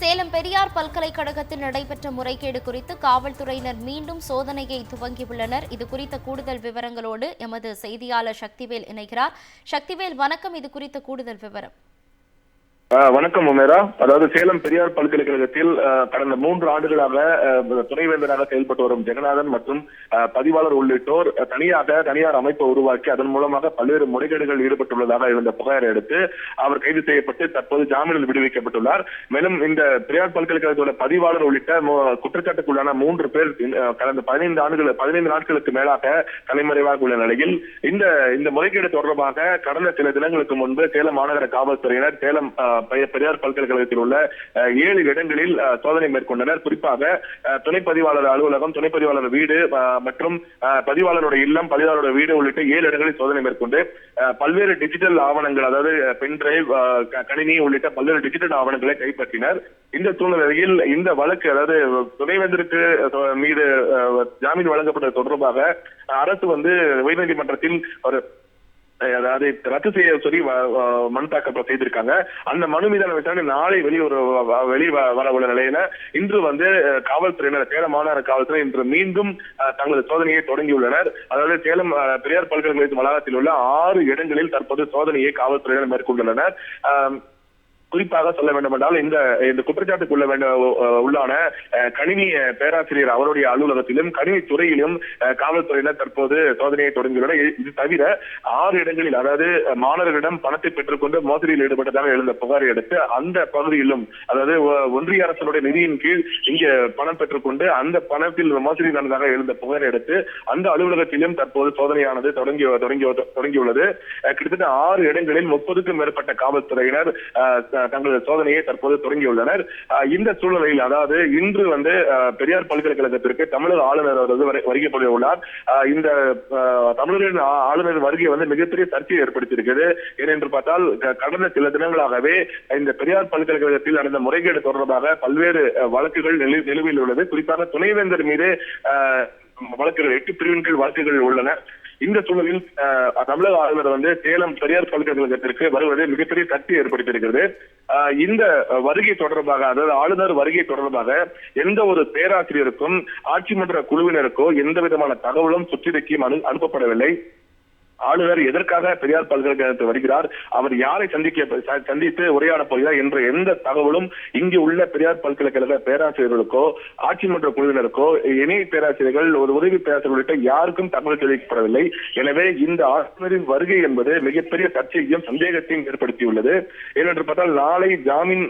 சேலம் பெரியார் பல்கலைக்கழகத்தில் நடைபெற்ற முறைகேடு குறித்து காவல்துறையினர் மீண்டும் சோதனையை துவங்கியுள்ளனர். இது குறித்த கூடுதல் விவரங்களோடு எமது செய்தியாளர் சக்திவேல் இணைகிறார். சக்திவேல் வணக்கம். இது குறித்த கூடுதல் விவரம். வணக்கம் உமேரா. அதாவது சேலம் பெரியார் பல்கலைக்கழகத்தில் கடந்த மூன்று ஆண்டுகளாக துணைவேந்தராக செயல்பட்டு வரும் ஜெகநாதன் மற்றும் பதிவாளர் உள்ளிட்டோர் தனியாக தனியார் அமைப்பை உருவாக்கி அதன் மூலமாக பல்வேறு முறைகேடுகள் ஈடுபட்டுள்ளதாக இருந்த புகாரை அடுத்து அவர் கைது செய்யப்பட்டு தற்போது ஜாமீனில் விடுவிக்கப்பட்டுள்ளார். மேலும் இந்த பெரியார் பல்கலைக்கழகத்தோட பதிவாளர் உள்ளிட்ட குற்றச்சாட்டுக்குள்ளான மூன்று பேர் கடந்த பதினைந்து ஆண்டுகள் பதினைந்து நாட்களுக்கு மேலாக தலைமறைவாக உள்ள நிலையில் இந்த இந்த முறைகேடு தொடர்பாக கடந்த சில தினங்களுக்கு முன்பு சேலம் மாநகர காவல்துறையினர் சேலம் பெரியார் பல்கலைக்கழகத்தில் உள்ள ஏழு இடங்களில் சோதனை மேற்கொண்டனர். குறிப்பாக துணை பதிவாளர் அலுவலகம் துணை பதிவாளர் வீடு மற்றும் ஆஹ், பதிவாளருடைய இல்லம் பதிவாளருடைய வீடு உள்ளிட்ட ஏழு இடங்களில் சோதனை மேற்கொண்டு பல்வேறு டிஜிட்டல் ஆவணங்கள் அதாவது பென் டிரைவ் கணினி உள்ளிட்ட பல்வேறு டிஜிட்டல் ஆவணங்களை கைப்பற்றினர். இந்த சூழ்நிலையில் இந்த வழக்கு அதாவது துணைவேந்தருக்கு மீது ஜாமீன் வழங்கப்பட்டது தொடர்பாக அரசு வந்து உயர்நீதிமன்றத்தில் ஒரு அதாவது ரத்து செய்ய சொல்லி வ- மனு தாக்கல் செய்திருக்காங்க. அந்த மனு மீதான விசாரணை நாளை வெளியே வெளி வர உள்ள நிலையில இன்று வந்து காவல்துறையினர் சேலம் மாநகர காவல்துறை இன்று மீண்டும் தங்களது சோதனையை தொடங்கியுள்ளனர். அதாவது சேலம் பெரியார் பல்கலைக்கழக வளாகத்தில் உள்ள ஆறு இடங்களில் தற்போது சோதனையை காவல்துறையினர் மேற்கொண்டுள்ளனர். குறிப்பாக சொல்ல வேண்டும் என்றால் இந்த இந்த குற்றச்சாட்டுக்குள்ள உள்ளான கணினி பேராசிரியர் அவருடைய அலுவலகத்திலும் கணினி துறையிலும் காவல்துறையினர் தற்போது சோதனையை தொடங்கியுள்ளனர். இது- தவிர ஆறு இடங்களில் அதாவது மாணவர்களிடம் பணத்தை பெற்றுக்கொண்டு மோசடியில் ஈடுபட்டதாக எழுந்த புகாரை அடுத்து அந்த பகுதியிலும் அதாவது ஒன்றிய அரசனுடைய நிதியின் கீழ் இங்கே பணம் பெற்றுக்கொண்டு அந்த பணத்தில் மோசடி நடந்ததாக எழுந்த புகாரை அடுத்து அந்த அலுவலகத்திலும் தற்போது சோதனையானது தொடங்கி தொடங்கி தொடங்கியுள்ளது. கிட்டத்தட்ட ஆறு இடங்களில் முப்பதுக்கும் மேற்பட்ட காவல்துறையினர் அஹ், தங்களது சோதனையை தற்போது தொடங்கியுள்ளனர். இந்த சூழ்நிலையில் அதாவது இன்று வந்து பெரியார் பல்கலைக்கழகத்திற்கு தமிழக ஆளுநர் அவர் வந்து வருகை உள்ளார். இந்த தமிழரின் ஆளுநர் வருகை வந்து மிகப்பெரிய சர்ச்சையை ஏற்படுத்தியிருக்கிறது. ஏனென்று பார்த்தால் கடந்த சில தினங்களாகவே இந்த பெரியார் பல்கலைக்கழகத்தில் நடந்த முறைகேடு தொடர்பாக பல்வேறு வழக்குகள் நிலை நிலுவையில் உள்ளது. குறிப்பாக துணைவேந்தர் மீது வழக்குகள் எட்டு பிரிவின் கீழ் வழக்குகள் உள்ளன. இந்த சூழலில் அஹ், தமிழக ஆளுநர் வந்து சேலம் பெரியார் பல்கலைக்கழகத்திற்கு வருவது மிகப்பெரிய சர்ச்சை ஏற்படுத்தியிருக்கிறது. அஹ், இந்த வருகை தொடர்பாக அதாவது ஆளுநர் வருகை தொடர்பாக எந்த ஒரு பேராசிரியருக்கும் ஆட்சி மன்ற குழுவினருக்கோ எந்த விதமான தகவலும் சுற்றிருக்கியும் அனு அனுப்பப்படவில்லை. ஆளுநர் எதற்காக பெரியார் பல்கலைக்கழகத்தில் வருகிறார்? அவர் யாரை சந்திக்க சந்தித்து உரையாட போகிறார் என்ற எந்த தகவலும் இங்கு உள்ள பெரியார் பல்கலைக்கழக பேராசிரியர்களுக்கோ ஆட்சி மன்ற குழுவினருக்கோ இணை பேராசிரியர்கள் ஒரு உதவி பேராசிரியர் உள்ளிட்ட யாருக்கும் தகவல் தெரிவிக்கப்படவில்லை. எனவே இந்த ஆளுநரின் வருகை என்பது மிகப்பெரிய சர்ச்சையையும் சந்தேகத்தையும் ஏற்படுத்தியுள்ளது. ஏனென்று பார்த்தால் நாளை ஜாமீன்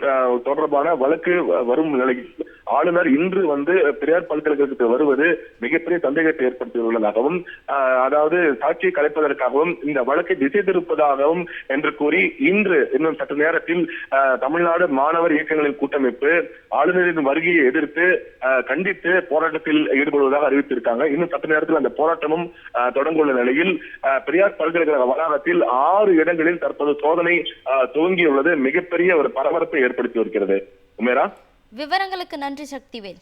தொடர்பான வழக்கு வரும் நிலையில் ஆளுநர் இன்று வந்து பெரியார் பல்கலைக்கழகத்துக்கு வருவது மிகப்பெரிய சந்தேகத்தை ஏற்படுத்தியுள்ளதாகவும் ஆஹ், அதாவது சாட்சியை கலைப்பதற்காகவும் இந்த வழக்கை திசை திருப்பதாகவும் என்று கூறி இன்று இன்னும் சற்று நேரத்தில் தமிழ்நாடு மாணவர் இயக்கங்களின் கூட்டமைப்பு ஆளுநரின் வருகையை எதிர்த்து ஆஹ், கண்டித்து போராட்டத்தில் ஈடுபடுவதாக அறிவித்திருக்காங்க. இன்னும் சற்று நேரத்தில் அந்த போராட்டமும் ஆஹ், தொடங்க உள்ள நிலையில் ஆஹ், பெரியார் பல்கலைக்கழக வளாகத்தில் ஆறு இடங்களில் தற்போது சோதனை ஆஹ், துவங்கியுள்ளது. மிகப்பெரிய ஒரு பரபரப்பை ஏற்படுத்தி வருகிறது உமேரா? விவரங்களுக்கு நன்றி சக்திவேல்.